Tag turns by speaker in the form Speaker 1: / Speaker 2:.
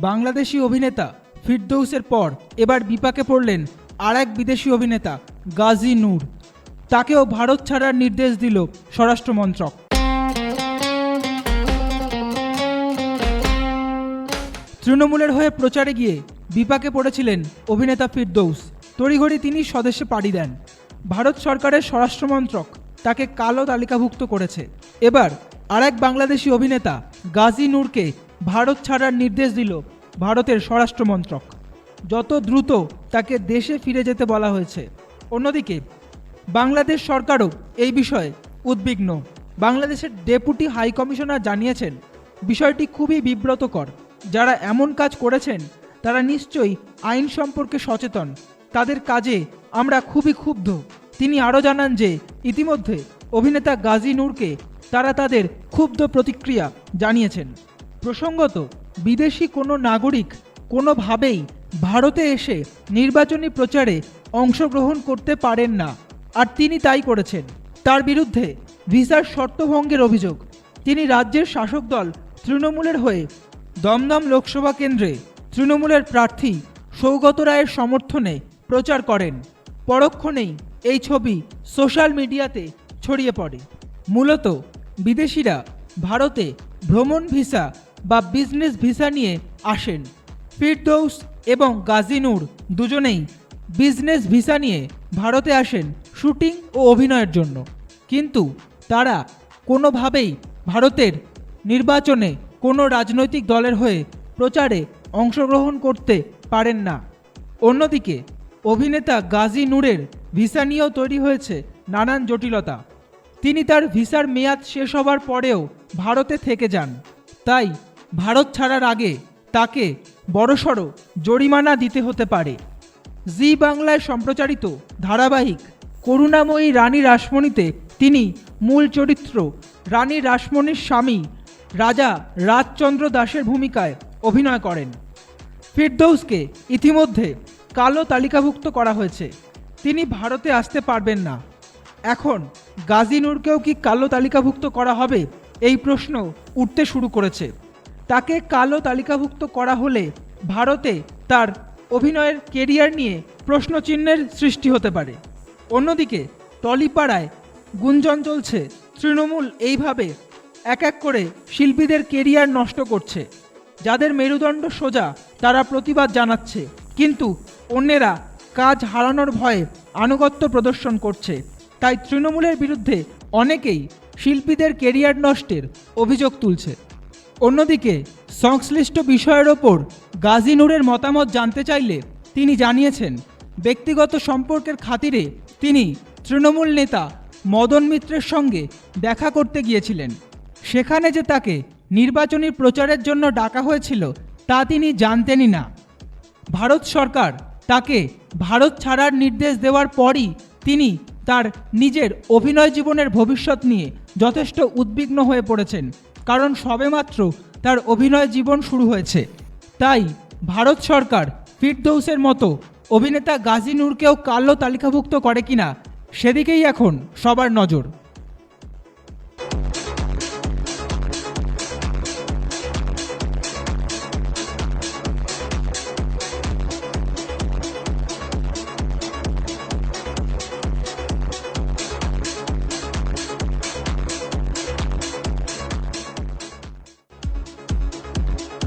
Speaker 1: বাংলাদেশি অভিনেতা ফিরদৌসের পর এবার বিপাকে পড়লেন আর এক বিদেশি অভিনেতা গাজী নূর। তাকেও ভারত ছাড়ার নির্দেশ দিল স্বরাষ্ট্রমন্ত্রক তৃণমূলের হয়ে প্রচারে গিয়ে বিপাকে পড়েছিলেন অভিনেতা ফিরদৌস। তড়িঘড়ি তিনি স্বদেশে পাড়ি দেন। ভারত সরকারের স্বরাষ্ট্রমন্ত্রক তাকে কালো তালিকাভুক্ত করেছে। এবার আরেক বাংলাদেশি অভিনেতা গাজী নূরকে ভারত ছাড়ার নির্দেশ দিল ভারতের স্বরাষ্ট্রমন্ত্রক যত দ্রুত তাকে দেশে ফিরে যেতে বলা হয়েছে। অন্যদিকে, বাংলাদেশ সরকারও এই বিষয়ে উদ্বিগ্ন। বাংলাদেশের ডেপুটি হাই কমিশনার জানিয়েছেন, বিষয়টি খুবই বিব্রতকর। যারা এমন কাজ করেছেন, তারা নিশ্চয়ই আইন সম্পর্কে সচেতন। তাদের কাজে আমরা খুবই ক্ষুব্ধ। তিনি আরও জানান যে, ইতিমধ্যে অভিনেতা গাজী নূরকে তারা তাদের ক্ষুব্ধ প্রতিক্রিয়া জানিয়েছেন। প্রসঙ্গত, বিদেশি কোনো নাগরিক কোনোভাবেই ভারতে এসে নির্বাচনী প্রচারে অংশগ্রহণ করতে পারেন না, আর তিনি তাই করেছেন। তার বিরুদ্ধে ভিসার শর্তভঙ্গের অভিযোগ, তিনি রাজ্যের শাসক দল তৃণমূলের হয়ে দমদম লোকসভা কেন্দ্রে তৃণমূলের প্রার্থী সৌগত রায়ের সমর্থনে প্রচার করেন। পরক্ষণেই এই ছবি সোশ্যাল মিডিয়াতে ছড়িয়ে পড়ে। মূলত বিদেশিরা ভারতে ভ্রমণ ভিসা বা বিজনেস ভিসা নিয়ে আসেন। ফিরদৌস এবং গাজিনুর দুজনেই বিজনেস ভিসা নিয়ে ভারতে আসেন শুটিং ও অভিনয়ের জন্য। কিন্তু তারা কোনোভাবেই ভারতের নির্বাচনে কোনো রাজনৈতিক দলের হয়ে প্রচারে অংশগ্রহণ করতে পারেন না। অন্যদিকে অভিনেতা গাজী নূরের ভিসা নিয়েও তৈরি হয়েছে নানান জটিলতা। তিনি তার ভিসার মেয়াদ শেষ হবার পরেও ভারতে থেকে যান। তাই ভারত ছাড়ার আগে তাকে বড়সড় জরিমানা দিতে হতে পারে। জি বাংলায় সম্প্রচারিত ধারাবাহিক করুণাময়ী রানী রাসমণিতে তিনি মূল চরিত্র রানী রাসমণির স্বামী রাজা রাজচন্দ্র দাসের ভূমিকায় অভিনয় করেন। ফিরদৌসকে ইতিমধ্যে কালো তালিকাভুক্ত করা হয়েছে। তিনি ভারতে আসতে পারবেন না। এখন গাজী নূরকেও কি কালো তালিকাভুক্ত করা হবে? এই প্রশ্ন উঠতে শুরু করেছে। তাকে কালো তালিকাভুক্ত করা হলে ভারতে তার অভিনয়ের কেরিয়ার নিয়ে প্রশ্নচিহ্নের সৃষ্টি হতে পারে। অন্যদিকে টলিপাড়ায় গুঞ্জন চলছে, তৃণমূল এইভাবে এক এক করে শিল্পীদের কেরিয়ার নষ্ট করছে। যাদের মেরুদণ্ড সোজা, তারা প্রতিবাদ জানাচ্ছে। কিন্তু অন্যেরা কাজ হারানোর ভয়ে আনুগত্য প্রদর্শন করছে। তাই তৃণমূলের বিরুদ্ধে অনেকেই শিল্পীদের কেরিয়ার নষ্টের অভিযোগ তুলছে। অন্যদিকে, সংশ্লিষ্ট বিষয়ের ওপর গাজী নূরের মতামত জানতে চাইলে তিনি জানিয়েছেন, ব্যক্তিগত সম্পর্কের খাতিরে তিনি তৃণমূল নেতা মদন মিত্রের সঙ্গে দেখা করতে গিয়েছিলেন। সেখানে যে তাকে নির্বাচনী প্রচারের জন্য ডাকা হয়েছিল, তা তিনি জানতেনই না। ভারত সরকার তাকে ভারত ছাড়ার নির্দেশ দেওয়ার পরই তিনি তার নিজের অভিনয় জীবনের ভবিষ্যৎ নিয়ে যথেষ্ট উদ্বিগ্ন হয়ে পড়েছেন। কারণ সবেমাত্র তার অভিনয় জীবন শুরু হয়েছে। তাই ভারত সরকার ফিরদৌসের মতো অভিনেতা গাজী নূরকেও কালো তালিকাভুক্ত করে কিনা সেদিকেই এখন সবার নজর।